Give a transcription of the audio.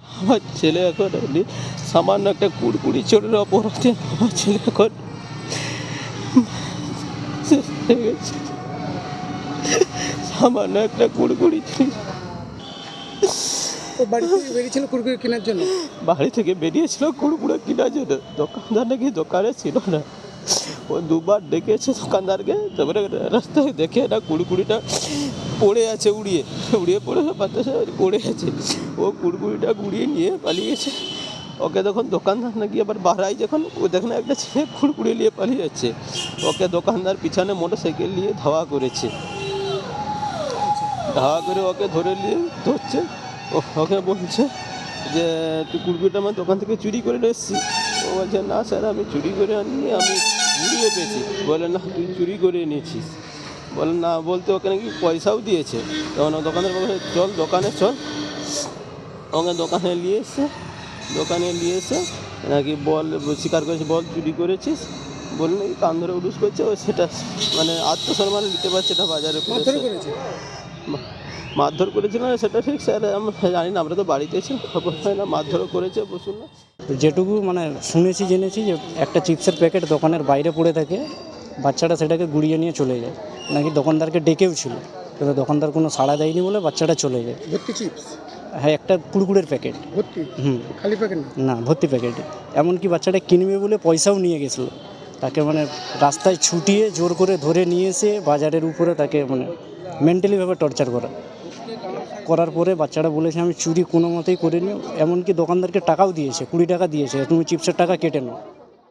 আমার ছেলে এখন এমনি সামান্য একটা কুড়কুড়ি চোরের অপরাধে আমার ছেলে এখন সামান্য একটা কুড়কুড়ি বাড়ি থেকে বেরিয়েছিল কুরকুরে কেনার জন্য? বাড়ি থেকে বেরিয়েছিল কুড়কুড়ে কেনার জন্য। দোকানদার নাকি দোকানে ছিল না। ও দুবার ডেকেছে দোকানদারকে, তারপরে রাস্তায় দেখে না কুড়কুড়িটা পড়ে আছে উড়িয়ে উড়িয়ে পড়ে বাতাসে পড়ে আছে। ও কুড়কুড়িটা গুড়িয়ে নিয়ে পালিয়ে গেছে ওকে তখন দোকানদার নাকি আবার বাড়াই যখন, ও দেখে না একটা ছেলে কুড়কুড়ি নিয়ে পালিয়ে যাচ্ছে। ওকে দোকানদার পিছনে মোটর সাইকেল নিয়ে ধাওয়া করেছে। ধাওয়া করে ওকে ধরে নিয়ে ধরছে। ওকে বলছে যে, তুই কুড়কুড়িটা আমার দোকান থেকে চুরি করে নিয়ে এসেছিস। ও বলছে, না স্যার, আমি চুরি করে আনিনি, আমি ঘুরিয়ে পেয়েছি। বলে না তুই চুরি করে নিয়েছিস বলে না বলতে ওকে নাকি পয়সাও দিয়েছে। তখন ও দোকানের বলে চল দোকানে চল। ওকে দোকানে নিয়ে এসে দোকানে নিয়ে এসে নাকি বল স্বীকার করেছে বল চুরি করেছিস? বলে নাকি কান ধরে উডুস করছে? ও সেটা মানে আত্মসম্মান নিতে পারছে না বাজারে মারধর করেছিল না সেটা ঠিক স্যার আমরা জানি না আমরা তো বাড়িতে ছিলাম খবর হয় না মারধরও করেছে বসুন না। যেটুকু মানে শুনেছি জেনেছি যে একটা চিপসের প্যাকেট দোকানের বাইরে পড়ে থাকে বাচ্চাটা সেটাকে গুড়িয়ে নিয়ে চলে যায়। নাকি দোকানদারকে ডেকেও ছিল কিন্তু দোকানদার কোনো সাড়া দেয়নি বলে বাচ্চাটা চলে যায়। ভর্তি চিপস? হ্যাঁ একটা কুড়কুড়ের প্যাকেট। ভর্তি? হুম। খালি প্যাকেট না? না ভর্তি প্যাকেটে। এমনকি বাচ্চাটা কিনবে বলে পয়সাও নিয়ে গেছিল। তাকে মানে রাস্তায় ছুটিয়ে জোর করে ধরে নিয়ে এসে বাজারের উপরে তাকে মানে মেন্টালিভাবে টর্চার করা। করার পরে বাচ্চারা বলেছে, আমি চুরি কোনো মতেই করিনি। এমনকি দোকানদারকে টাকাও দিয়েছে, কুড়ি টাকা দিয়েছে, তুমি চিপসের টাকা কেটে নাও।